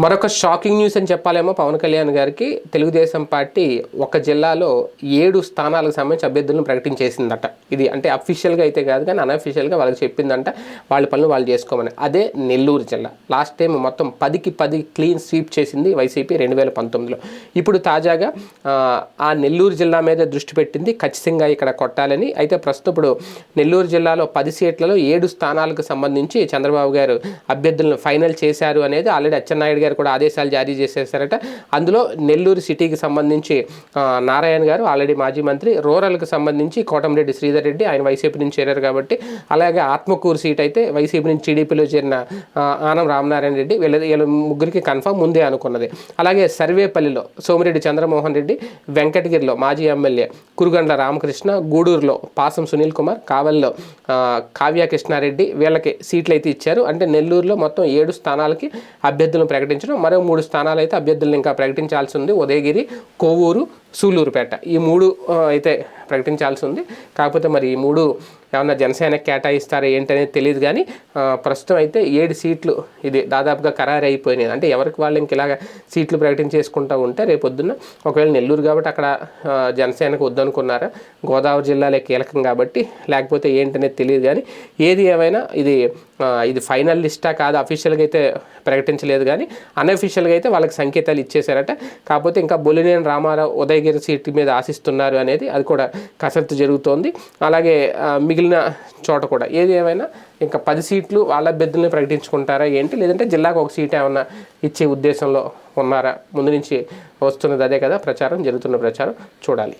మరొక shocking news అని చెప్పాలేమో పవన్ కళ్యాణ్ గారికి. తెలుగుదేశం పార్టీ ఒక జిల్లాలో ఏడు స్థానాలకు సంబంధించి అభ్యర్థులను ప్రకటించేసిందట. ఇది అంటే అఫీషియల్గా అయితే కాదు కానీ అన్అఫీషియల్గా వాళ్ళకి చెప్పిందంట. వాళ్ళ పనులు వాళ్ళు చేసుకోమని. అదే నెల్లూరు జిల్లా. లాస్ట్ టైం మొత్తం పదికి పది క్లీన్ స్వీప్ చేసింది వైసీపీ రెండు వేల పంతొమ్మిదిలో. ఇప్పుడు తాజాగా ఆ, నెల్లూరు జిల్లా మీద దృష్టి పెట్టింది. ఖచ్చితంగా ఇక్కడ కొట్టాలని. అయితే ప్రస్తుతం ఇప్పుడు నెల్లూరు జిల్లాలో పది సీట్లలో ఏడు స్థానాలకు సంబంధించి చంద్రబాబు గారు అభ్యర్థులను ఫైనల్ చేశారు అనేది ఆల్రెడీ అచ్చెన్నాయుడు గారు కూడా ఆదేశాలు జారీ చేసేసారట. అందులో నెల్లూరు సిటీకి సంబంధించి నారాయణ గారు ఆల్రెడీ మాజీ మంత్రి రూరల్కి సంబంధించి కోటమిరెడ్డి శ్రీధర్ రెడ్డి ఆయన వైసీపీ నుంచి చేరారు కాబట్టి అలాగే ఆత్మకూరు సీట్ అయితే వైసీపీ నుంచి టీడీపీలో చేరిన ఆనం రామనారాయణ రెడ్డి వీళ్ళ వీళ్ళ ముగ్గురికి కన్ఫర్మ్ ముందే అనుకున్నది. అలాగే సర్వేపల్లిలో సోమిరెడ్డి చంద్రమోహన్ రెడ్డి వెంకటగిరిలో మాజీ ఎమ్మెల్యే కురుగండ్ల రామకృష్ణ గూడూరులో పాసం సునీల్ కుమార్ కావల్లో కావ్య కృష్ణారెడ్డి వీళ్ళకి సీట్లు అయితే ఇచ్చారు. అంటే నెల్లూరులో మొత్తం ఏడు స్థానాలకి అభ్యర్థులను ప్రకటించారు. ప్రకటించడం. మరో మూడు స్థానాలు అయితే అభ్యర్థులను ఇంకా ప్రకటించాల్సి ఉంది. ఉదయగిరి కోవూరు సూలూరుపేట ఈ మూడు అయితే ప్రకటించాల్సి ఉంది. కాకపోతే మరి ఈ మూడు ఏమన్నా జనసేనకి కేటాయిస్తారా ఏంటనేది తెలియదు కానీ ప్రస్తుతం అయితే ఏడు సీట్లు ఇది దాదాపుగా ఖరారు అయిపోయినాయి అంటే ఎవరికి వాళ్ళు ఇంక ఇలాగ సీట్లు ప్రకటించేసుకుంటూ ఉంటే రేపు పొద్దున్న ఒకవేళ నెల్లూరు కాబట్టి అక్కడ జనసేనకు వద్దనుకున్నారా గోదావరి జిల్లాలే కీలకం కాబట్టి లేకపోతే ఏంటనేది తెలియదు కానీ ఏది ఏమైనా ఇది ఇది ఫైనల్ లిస్టా కాదు అఫీషియల్గా అయితే ప్రకటించలేదు కానీ అన్అఫీషియల్గా అయితే వాళ్ళకి సంకేతాలు ఇచ్చేశారట. కాకపోతే ఇంకా బొలినేని రామారావు ఉదయగిరి సీట్ మీద ఆశిస్తున్నారు అనేది అది కూడా కసరత్తు జరుగుతోంది. అలాగే మిగిలిన చోట కూడా. ఏది ఏమైనా ఇంకా పది సీట్లు వాళ్ళ అభ్యర్థుల్ని ప్రకటించుకుంటారా ఏంటి? లేదంటే జిల్లాకు ఒక సీట్ ఏమన్నా ఇచ్చే ఉద్దేశంలో ఉన్నారా? ముందు నుంచి వస్తున్నది అదే కదా ప్రచారం జరుగుతున్న ప్రచారం. చూడాలి.